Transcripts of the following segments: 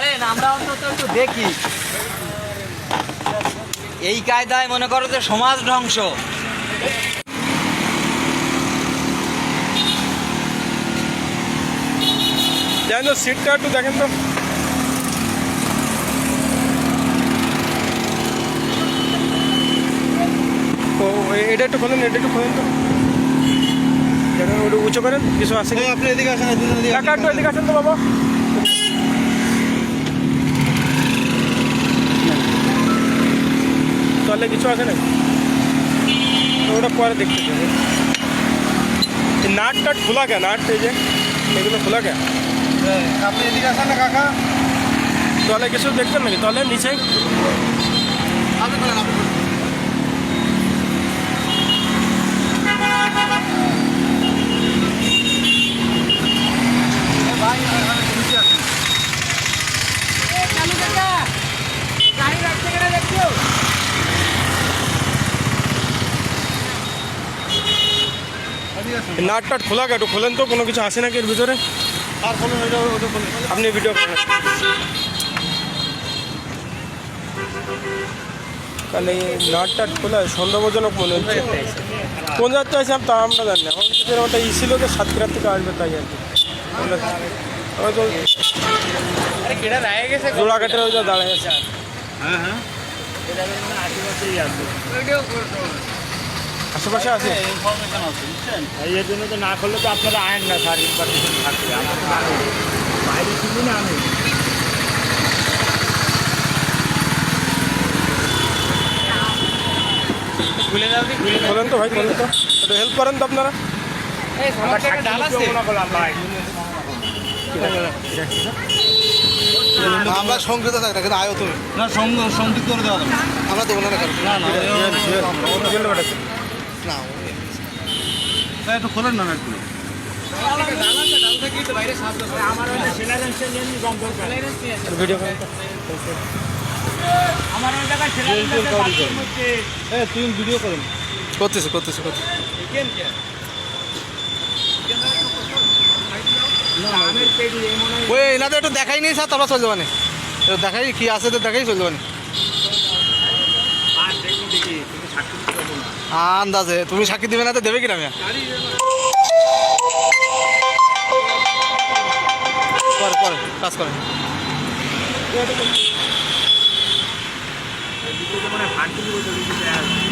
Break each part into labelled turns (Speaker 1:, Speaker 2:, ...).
Speaker 1: ছাড়েন আমরা অন্তত একটু দেখি। এই কায়দায় মনে করো যে সমাজ ধ্বংস।
Speaker 2: তো সিটটা একটু দেখেন তো। ও এটা একটু খোলেন এটা একটু খোলেন তো। উঁচু করেন কিছু আছে
Speaker 3: আপনি এদিকে আসেন এদিকে
Speaker 2: আসেন তো বাবা তাহলে কিছু আছে না ওটা পরে দেখতে হবে নাট টাট খোলা গে নাট এই যে এগুলো খোলা
Speaker 3: হ্যাঁ, আপনি এদিকে আসেন না কাকা।
Speaker 2: তলে কিছু দেখছেন নাকি? তলে নিচে?
Speaker 3: আপনি করেন আপনি করেন। ভাই নিচে আসেন এদিকে আসেন
Speaker 2: নাট টাট খোলা একটু খোলেন তো কোনো কিছু আসে নাকি এর ভিতরে?
Speaker 3: আর
Speaker 2: আপনি ভিডিও করেন। তাহলে নাট টাট খোলা সন্দেহজনক মনে হচ্ছে। কোন যাত্রা আছে তা আমরা জানি না আমাদের ওটা ই ছিল যে সাতক্ষীরার থেকে আসবে তাই আর কি। আমরা আমরা তো জোড়াঘাটের ওই যে দাঁড়ায় আছে।
Speaker 3: হ্যাঁ হ্যাঁ।
Speaker 2: আশেপাশে আছে?
Speaker 3: ইনফরমেশন আছে বুঝছেন?
Speaker 4: এর জন্য তো না করলে তো আপনারা আয়েন না স্যার ইনফরমেশন থাকবে। আমরা তো জানি। বাইরে শুনি না আমি।
Speaker 2: বলেন তো ভাই বলেন তো। একটু হেল্প করেন তো আপনারা।
Speaker 3: আমরা সংযুক্ত থাকি না কিন্তু আয়ো তুমি। না সংযুক্ত করে দেওয়া আমরা দেবো না না না একটু খোলেন না একটু।
Speaker 4: আমার ওই
Speaker 3: হ্যাঁ করতেছি করতেছি করতেছি।
Speaker 4: মনে হয়
Speaker 3: এনাদের একটু দেখাই নেই স্যার তারপর চলে যাবানে দেখাই কি আছে তো দেখাই চলে যাবানে
Speaker 4: আর দেখি দেখি তুমি সাক্ষী দিতে পারব না
Speaker 3: আন্দাজে, তুমি সাক্ষী দিবে না তো দেবে কিনা মিয়া? পরে পরে, কাজ করে।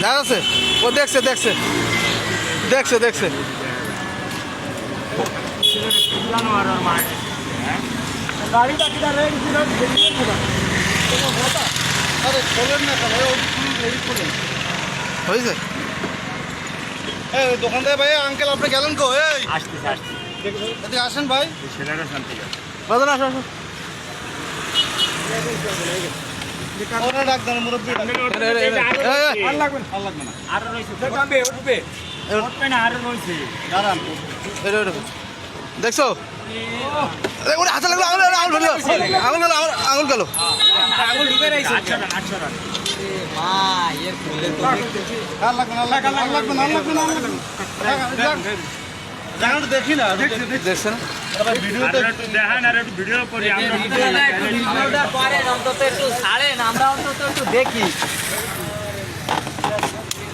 Speaker 3: যাচ্ছে? ও দেখছে দেখছে। দেখছে দেখছে।
Speaker 4: জানো আর ওর মায়ের
Speaker 2: গাড়ি বাকিটা রেড ছিল
Speaker 3: আরে খোলেন না হয়েছে? এই ভাই আঙ্কেল আপনি গেলেন কো এই।
Speaker 4: আসতেছে আসতেছে।
Speaker 3: এদিকে আসেন ভাই।
Speaker 4: ছেলেরা শান্তি আছে
Speaker 3: আসো আসো। ওরা ডাক দেন মুরব্বী
Speaker 4: আর
Speaker 2: লাগবে না।
Speaker 3: লাগবে না
Speaker 4: আরও
Speaker 3: দাঁড়ান। দেখছ? ওরে হাতে লাগল আঙুল আঙুল ফেলল আঙুল গেল আঙুল- আঙুল গেল
Speaker 1: আঙুল ঢুকে রয়েছে।
Speaker 4: আচ্ছা রান আচ্ছা রান
Speaker 3: দেখি না দেখছেন
Speaker 4: করি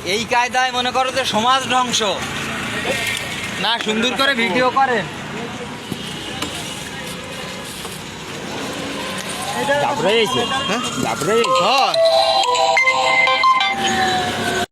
Speaker 1: এই কায়দায় মনে করো যে সমাজ ধ্বংস। না সুন্দর করে ভিডিও করেন।
Speaker 3: হ্যাঁ